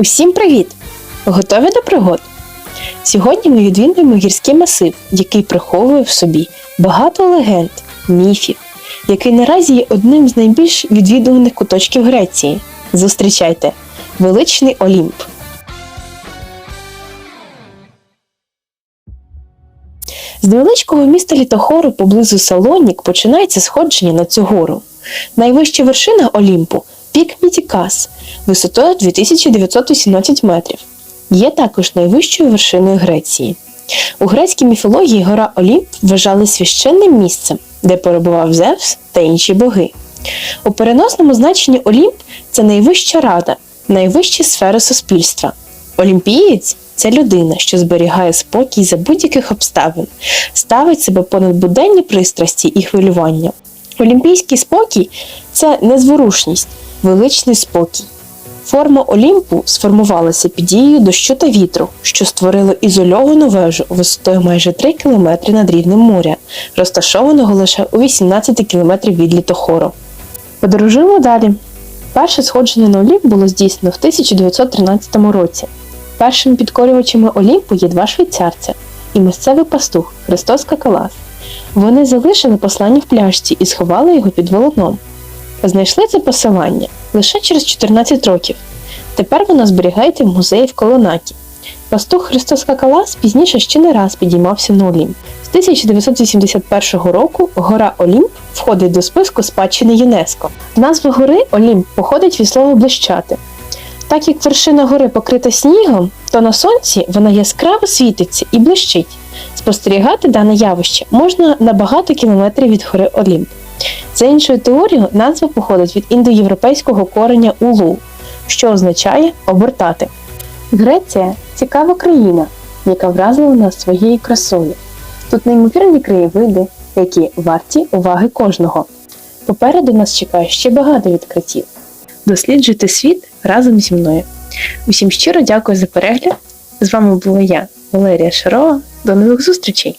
Усім привіт! Готові до пригод? Сьогодні ми відвідуємо гірський масив, який приховує в собі багато легенд, міфів, який наразі є одним з найбільш відвідуваних куточків Греції. Зустрічайте! Величний Олімп. З невеличкого міста Літохору поблизу Салонік починається сходження на цю гору. Найвища вершина Олімпу пік Мітікас, висотою 2918 метрів. Є також найвищою вершиною Греції. У грецькій міфології гора Олімп вважали священним місцем, де перебував Зевс та інші боги. У переносному значенні Олімп це найвища рада, найвища сфера суспільства. Олімпієць це людина, що зберігає спокій за будь-яких обставин, ставить себе понад буденні пристрасті і хвилювання. Олімпійський спокій це незворушність, величний спокій. Форма Олімпу сформувалася під дією дощу та вітру, що створило ізольовану вежу висотою майже 3 км над рівнем моря, розташованого лише у 18 км від літохору. Подорожуємо далі. Перше сходження на Олімп було здійснено в 1913 році. Першими підкорювачами Олімпу є два швейцарця і місцевий пастух Христос Какалас. Вони залишили послання в пляшці і сховали його під волокном. Знайшли це посилання лише через 14 років. Тепер воно зберігається в музеї в Колонакі. Пастух Христос Какалас пізніше ще не раз підіймався на Олімп. З 1981 року гора Олімп входить до списку спадщини ЮНЕСКО. Назва гори Олімп походить від слова блищати. Так як вершина гори покрита снігом, то на сонці вона яскраво світиться і блищить. Спостерігати дане явище можна на багато кілометрів від гори Олімп. За іншою теорією, назва походить від індоєвропейського кореня улу, що означає обертати. Греція цікава країна, яка вразила нас своєю красою. Тут неймовірні краєвиди, які варті уваги кожного. Попереду нас чекає ще багато відкриттів. Досліджуйте світ разом зі мною. Усім щиро дякую за перегляд. З вами була я, Валерія Шарова. До нових зустрічей!